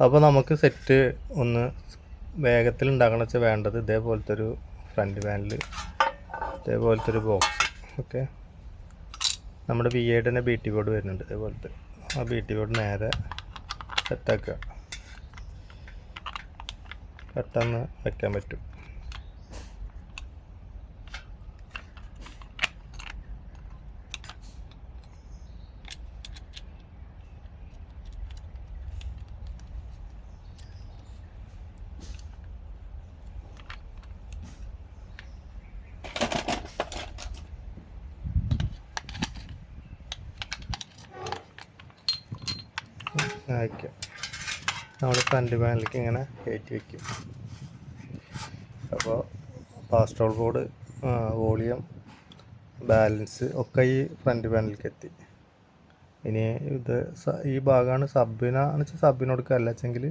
അപ്പോൾ നമുക്ക് സെറ്റ് ഒന്ന് വേഗത്തിൽ ഉണ്ടാക്കണം വെച്ചാൽ വേണ്ടത് ഇതേപോലത്തെ ഒരു ഫ്രണ്ട് പാനൽ ഇതേപോലത്തെ ഒരു ബോക്സ് ഓക്കെ നമ്മുടെ വി എയുടെ തന്നെ ബി ടി ബോർഡ് വരുന്നുണ്ട് ഇതേപോലത്തെ. ആ ബി ടി ബോർഡ് നേരെ സെറ്റാക്കുക പെട്ടെന്ന് വെക്കാൻ പറ്റും. അയക്കാം. നമ്മൾ ഫ്രണ്ട് പാനലിലേക്ക് ഇങ്ങനെ കയറ്റി വയ്ക്കും അപ്പോൾ പാസ്ട്രോൾ ബോർഡ് വോളിയം ബാലൻസ് ഒക്കെ ഈ ഫ്രണ്ട് പാനലിലേക്ക് എത്തി. ഇനി ഇത് ഈ ഭാഗമാണ് സബിനാണ് വെച്ചാൽ സബിന് കൊടുക്കുക അല്ല വെച്ചെങ്കിൽ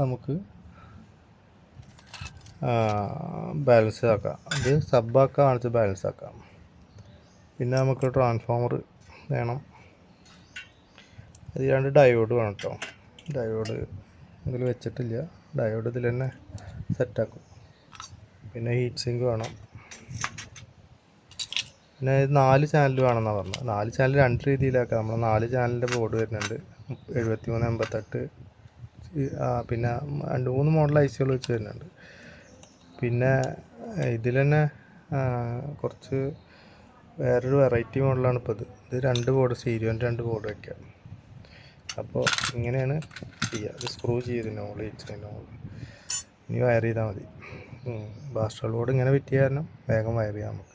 നമുക്ക് ബാലൻസ് ആക്കാം. ഇത് സബ്ബാക്കാണെന്ന് വെച്ചാൽ ബാലൻസ് ആക്കാം. പിന്നെ നമുക്ക് ട്രാൻസ്ഫോമർ വേണം. അത് രണ്ട് ഡയോഡ് വേണം കേട്ടോ ഡയോഡ് ഇതിൽ വെച്ചിട്ടില്ല. ഡയോഡ് ഇതിൽ തന്നെ സെറ്റാക്കും പിന്നെ ഹീറ്റ് സിങ്ക് വേണം. പിന്നെ നാല് ചാനൽ വേണമെന്നാണ് പറഞ്ഞത്. നാല് ചാനൽ രണ്ട് രീതിയിലാക്കാം. നമ്മൾ നാല് ചാനലിന്റെ ബോർഡ് വരുന്നുണ്ട്. എഴുപത്തി മൂന്ന് എൺപത്തെട്ട് പിന്നെ രണ്ട് മൂന്ന് മോഡൽ ഐ സികൾ വെച്ച് വരുന്നുണ്ട്. പിന്നെ ഇതിൽ തന്നെ കുറച്ച് വേറൊരു വെറൈറ്റി മോഡലാണ് ഇപ്പോൾ ഇത് ഇത് രണ്ട് ബോർഡ് സീരിയോന്റെ രണ്ട് ബോർഡ് വയ്ക്കാം അപ്പോൾ ഇങ്ങനെയാണ് ചെയ്യുക അത് സ്ക്രൂ ചെയ്ത് നോളി ഇച്ചിരി നോൾ ഇനി വയർ ചെയ്താൽ മതി. ബാസ്റ്റർ ബോർഡ് ഇങ്ങനെ ഫിറ്റ് കാരണം വേഗം വയർ ചെയ്യാം നമുക്ക്